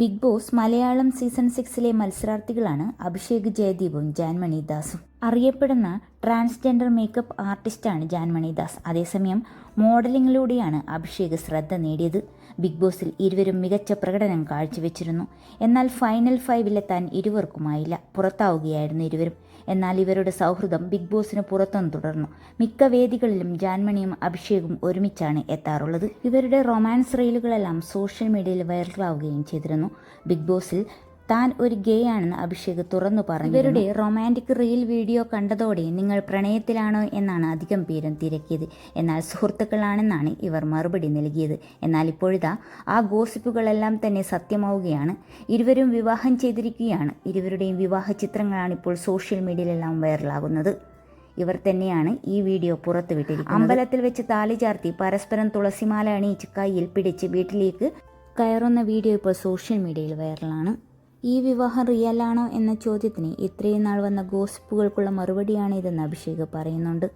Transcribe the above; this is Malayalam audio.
ബിഗ് ബോസ് മലയാളം സീസൺ സിക്സിലെ മത്സരാർത്ഥികളാണ് അഭിഷേക് ജയദീപും ജാൻമണി ദാസും അറിയപ്പെടുന്ന ട്രാൻസ്ജെൻഡർ മേക്കപ്പ് ആർട്ടിസ്റ്റാണ് ജാൻമണി ദാസ് അതേസമയം മോഡലിങ്ങിലൂടെയാണ് അഭിഷേക് ശ്രദ്ധ നേടിയത്. ബിഗ് ബോസിൽ ഇരുവരും മികച്ച പ്രകടനം കാഴ്ചവെച്ചിരുന്നു. എന്നാൽ ഫൈനൽ ഫൈവിലെത്താൻ ഇരുവർക്കുമായില്ല. പുറത്താവുകയായിരുന്നു ഇരുവരും. എന്നാൽ ഇവരുടെ സൗഹൃദം ബിഗ് ബോസിന് പുറത്തും തുടർന്നു. മിക്ക വേദികളിലും ജാൻമണിയും അഭിഷേകും ഒരുമിച്ചാണ് എത്താറുള്ളത്. ഇവരുടെ റൊമാൻസ് റീലുകളെല്ലാം സോഷ്യൽ മീഡിയയിൽ വൈറലാവുകയും ചെയ്തിരുന്നു. ബിഗ് ബോസിൽ താൻ ഒരു ഗേ ആണെന്ന് അഭിഷേക് തുറന്നു പറഞ്ഞു. ഇവരുടെ റൊമാന്റിക് റീൽ വീഡിയോ കണ്ടതോടെ നിങ്ങൾ പ്രണയത്തിലാണോ എന്നാണ് അധികം പേരും തിരക്കിയത്. എന്നാൽ സുഹൃത്തുക്കളാണെന്നാണ് ഇവർ മറുപടി നൽകിയത്. എന്നാൽ ഇപ്പോഴിതാ ആ ഗോസിപ്പുകളെല്ലാം തന്നെ സത്യമാവുകയാണ്. ഇരുവരും വിവാഹം ചെയ്തിരിക്കുകയാണ്. ഇരുവരുടെയും വിവാഹ ചിത്രങ്ങളാണ് ഇപ്പോൾ സോഷ്യൽ മീഡിയയിലെല്ലാം വൈറലാകുന്നത്. ഇവർ തന്നെയാണ് ഈ വീഡിയോ പുറത്തുവിട്ടിരിക്കുന്നത്. അമ്പലത്തിൽ വെച്ച് താലി ചാർത്തി പരസ്പരം തുളസിമാല അണിയിച്ച് കയ്യിൽ പിടിച്ച് വീട്ടിലേക്ക് കയറുന്ന വീഡിയോ ഇപ്പോൾ സോഷ്യൽ മീഡിയയിൽ വൈറലാണ്. ഈ വിവാഹം റിയലാണോ എന്ന ചോദ്യത്തിന് ഇത്രയും നാൾ വന്ന ഗോസിപ്പുകൾക്കുള്ള മറുപടിയാണ് ഇതെന്ന് അഭിഷേക് പറയുന്നുണ്ട്.